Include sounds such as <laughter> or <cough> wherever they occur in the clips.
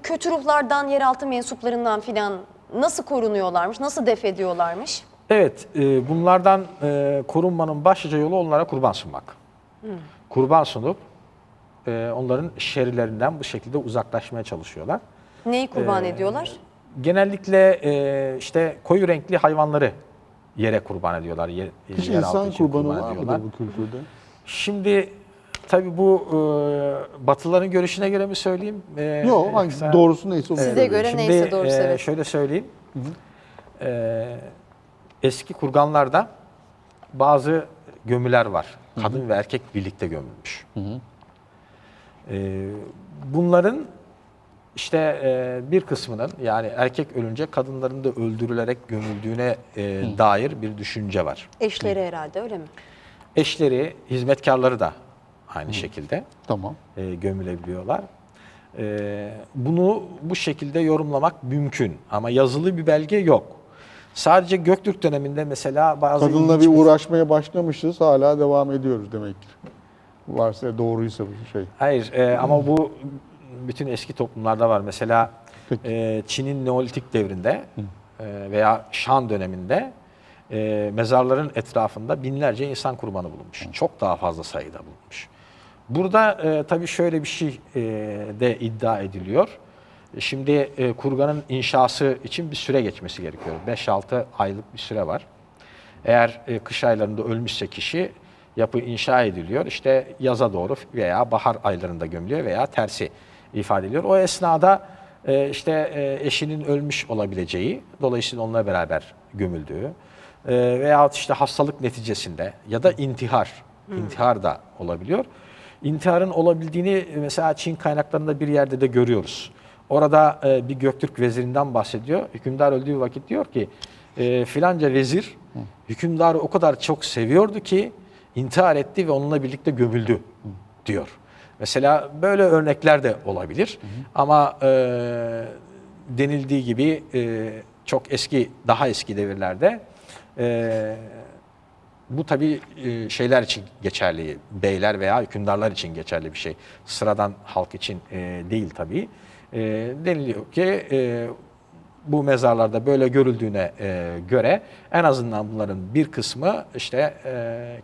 bu kötü ruhlardan, yeraltı mensuplarından filan nasıl korunuyorlarmış, nasıl def ediyorlarmış? Evet, e, bunlardan e, korunmanın başlıca yolu onlara kurban sunmak. Kurban sunup e, onların şerilerinden bu şekilde uzaklaşmaya çalışıyorlar. Neyi kurban Ee, ediyorlar? Genellikle e, işte koyu renkli hayvanları yere kurban ediyorlar. Yer, Hiç yeraltı insan kurbanı kurban var ediyorlar. mıdır bu kültürde? Şimdi tabii bu e, Batılıların görüşüne göre mi söyleyeyim? E, Yok, hangi yoksa- doğrusu neyse onu Size söyleyeyim. göre Şimdi, neyse doğrusu, e, evet. Şöyle söyleyeyim. E, eski kurganlarda bazı gömüler var. Kadın ve erkek birlikte gömülmüş. E, bunların işte e, bir kısmının yani erkek ölünce kadınların da öldürülerek gömüldüğüne e, dair bir düşünce var. Eşleri herhalde öyle mi? Eşleri, hizmetkarları da aynı şekilde Tamam. e, gömülebiliyorlar. E, bunu bu şekilde yorumlamak mümkün ama yazılı bir belge yok. Sadece Göktürk döneminde mesela bazı Kadınla bir uğraşmaya başlamışız, hala devam ediyoruz demektir. Varsa doğruysa bu şey. Hayır e, ama bu bütün eski toplumlarda var. Mesela Peki. e, Çin'in Neolitik devrinde e, veya Şan döneminde e, mezarların etrafında binlerce insan kurbanı bulunmuş. Çok daha fazla sayıda bulunmuş. Burada e, tabii şöyle bir şey e, de iddia ediliyor. Şimdi e, kurganın inşası için bir süre geçmesi gerekiyor. 5-6 aylık bir süre var. Eğer e, kış aylarında ölmüşse kişi yapı inşa ediliyor. İşte yaza doğru veya bahar aylarında gömülüyor veya tersi ifade ediliyor. O esnada e, işte e, eşinin ölmüş olabileceği, dolayısıyla onunla beraber gömüldüğü e, veyahut işte hastalık neticesinde ya da intihar, intihar da olabiliyor. İntiharın olabildiğini mesela Çin kaynaklarında bir yerde de görüyoruz. Orada e, bir Göktürk vezirinden bahsediyor. Hükümdar öldüğü vakit diyor ki e, filanca vezir hükümdarı o kadar çok seviyordu ki intihar etti ve onunla birlikte gömüldü diyor. Mesela böyle örnekler de olabilir. Ama e, denildiği gibi e, çok eski, daha eski devirlerde e, bu tabii e, şeyler için geçerli, beyler veya hükümdarlar için geçerli bir şey. Sıradan halk için e, değil tabii. E, deniliyor ki bu mezarlarda böyle görüldüğüne göre en azından bunların bir kısmı işte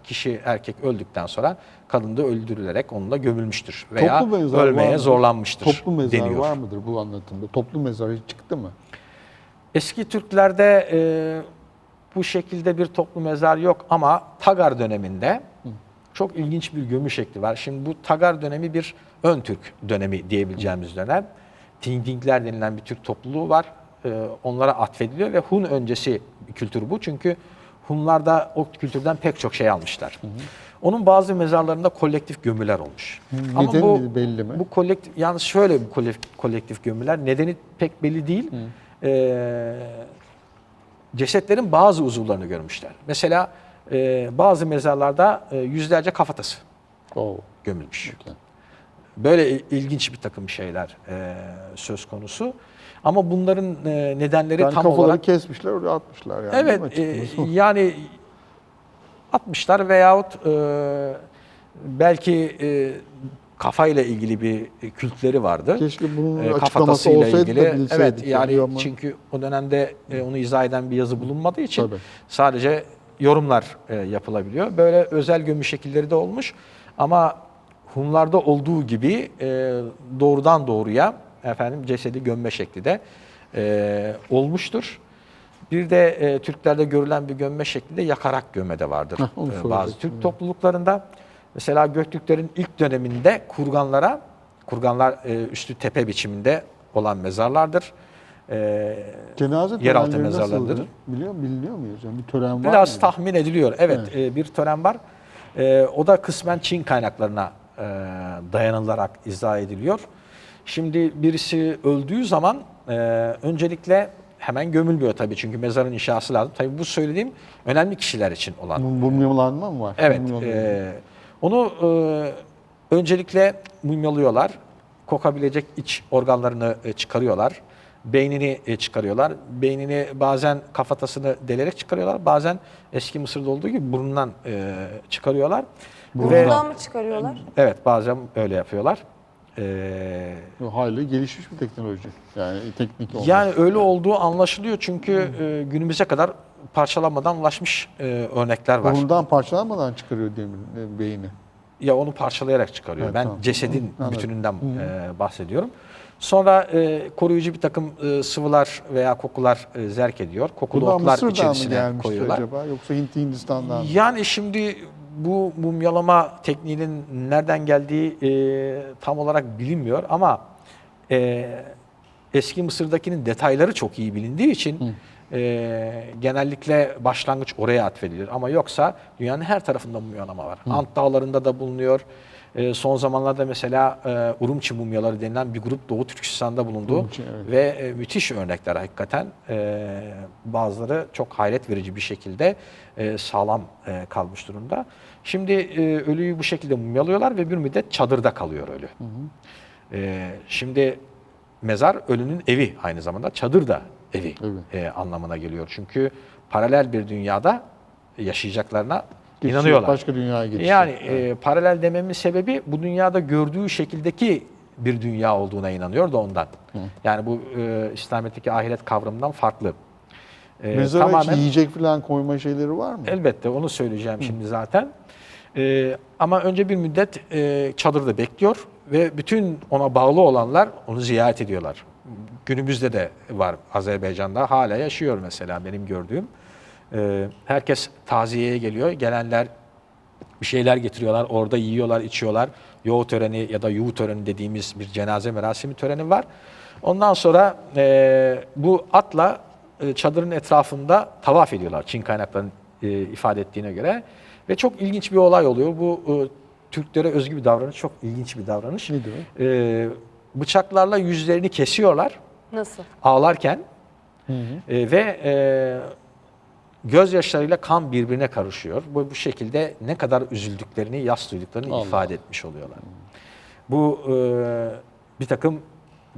kişi erkek öldükten sonra kadın da öldürülerek onunla gömülmüştür veya Toplu mezar ölmeye zorlanmıştır Toplu mezar deniyor. var mıdır bu anlatımda? Toplu mezar çıktı mı? Eski Türklerde bu şekilde bir toplu mezar yok ama Tagar döneminde çok ilginç bir gömü şekli var. Şimdi bu Tagar dönemi bir ön Türk dönemi diyebileceğimiz dönem. Tingdingler denilen bir Türk topluluğu var. E, onlara atfediliyor ve Hun öncesi kültür bu. Çünkü Hunlar da o kültürden pek çok şey almışlar. Onun bazı mezarlarında kolektif gömüler olmuş. Ama Nedeni bu, belli mi? bu kolektif, yalnız şöyle bu kolektif, kolektif gömüler nedeni pek belli değil. Ee, cesetlerin bazı uzuvlarını görmüşler. Mesela e, bazı mezarlarda e, yüzlerce kafatası Oo. gömülmüş. okey. Böyle il- ilginç bir takım şeyler e, söz konusu. Ama bunların e, nedenleri Yani tam olarak kesmişler, oraya atmışlar yani. Evet, e, <laughs> yani 60'lar veyahut e, belki e, kafayla ilgili bir kültleri vardı. Keşke bunun E, açıklaması olsaydı da ilgili. bilseydik. Evet, yani ama- çünkü o dönemde e, onu izah eden bir yazı bulunmadığı için Tabii. sadece yorumlar e, yapılabiliyor. Böyle özel gömü şekilleri de olmuş ama Hunlarda olduğu gibi e, doğrudan doğruya efendim cesedi gömme şekli de e, olmuştur. Bir de e, Türklerde görülen bir gömme şekli de yakarak gömme de vardır. Heh, E, bazı Türk topluluklarında. Mesela Göktürklerin ilk döneminde kurganlara, kurganlar e, üstü tepe biçiminde olan mezarlardır. E, Cenaze yeraltı mezarlarıdır. Biliyor, biliniyor muyuz? Yani bir tören var Biraz mı? tahmin ediliyor. Evet, e, bir tören var. E, o da kısmen Çin kaynaklarına e, dayanılarak izah ediliyor. Şimdi birisi öldüğü zaman e, öncelikle hemen gömülmüyor tabii çünkü mezarın inşası lazım. Tabii bu söylediğim önemli kişiler için olan Mum- Mumyalanma mı var? Evet. E, onu e, öncelikle mumyalıyorlar. Kokabilecek iç organlarını e, çıkarıyorlar. Beynini e, çıkarıyorlar. Beynini bazen kafatasını delerek çıkarıyorlar. Bazen eski Mısır'da olduğu gibi burnundan e, çıkarıyorlar. Burnundan mı çıkarıyorlar? evet bazen öyle yapıyorlar. Ee, Hayli gelişmiş bir teknoloji. Yani teknik olarak. yani öyle olduğu anlaşılıyor çünkü e, günümüze kadar parçalanmadan ulaşmış e, örnekler var. Burundan parçalanmadan çıkarıyor demir e, beyni. Ya onu parçalayarak çıkarıyor. Evet, ben tamam. cesedin Hı, anladım. bütününden e, bahsediyorum. Sonra e, koruyucu bir takım e, sıvılar veya kokular e, zerk ediyor. Kokulu Bunlar otlar Mısır'dan mı içerisine gelmişti koyuyorlar. acaba yoksa Hint Hindistan'dan mı? Yani şimdi bu mumyalama tekniğinin nereden geldiği e, tam olarak bilinmiyor ama e, eski Mısır'dakinin detayları çok iyi bilindiği için e, genellikle başlangıç oraya atfedilir. Ama yoksa dünyanın her tarafında mumyalama var. Ant dağlarında da bulunuyor. E, son zamanlarda mesela e, Urumçi mumyaları denilen bir grup Doğu Türkistan'da bulundu. Urumçi, evet. Ve e, müthiş örnekler hakikaten. E, bazıları çok hayret verici bir şekilde e, sağlam e, kalmış durumda. Şimdi e, ölüyü bu şekilde mumyalıyorlar ve bir müddet çadırda kalıyor ölü. E, şimdi mezar ölünün evi aynı zamanda çadır da evi Evet. e, anlamına geliyor. Çünkü paralel bir dünyada yaşayacaklarına Geçiyor, inanıyorlar. Başka dünyaya geçiyor. Yani e, paralel dememin sebebi bu dünyada gördüğü şekildeki bir dünya olduğuna inanıyor da ondan. Yani bu e, İslamiyet'teki ahiret kavramından farklı. E, Mezara hiç yiyecek falan koyma şeyleri var mı? Elbette onu söyleyeceğim şimdi zaten. E, ama önce bir müddet e, çadırda bekliyor ve bütün ona bağlı olanlar onu ziyaret ediyorlar. Günümüzde de var Azerbaycan'da hala yaşıyor mesela benim gördüğüm. E, herkes taziyeye geliyor. Gelenler bir şeyler getiriyorlar. Orada yiyorlar, içiyorlar. Yoğu töreni ya da yuğu töreni dediğimiz bir cenaze merasimi töreni var. Ondan sonra e, bu atla e, çadırın etrafında tavaf ediyorlar. Çin kaynaklarının e, ifade ettiğine göre. Ve çok ilginç bir olay oluyor. Bu e, Türklere özgü bir davranış. Çok ilginç bir davranış. Nedir E, bıçaklarla yüzlerini kesiyorlar Nasıl? ağlarken E, ve e, gözyaşlarıyla kan birbirine karışıyor. Bu, bu şekilde ne kadar üzüldüklerini, yas duyduklarını Allah ifade etmiş oluyorlar. Bu e, bir takım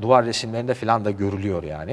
duvar resimlerinde falan da görülüyor yani.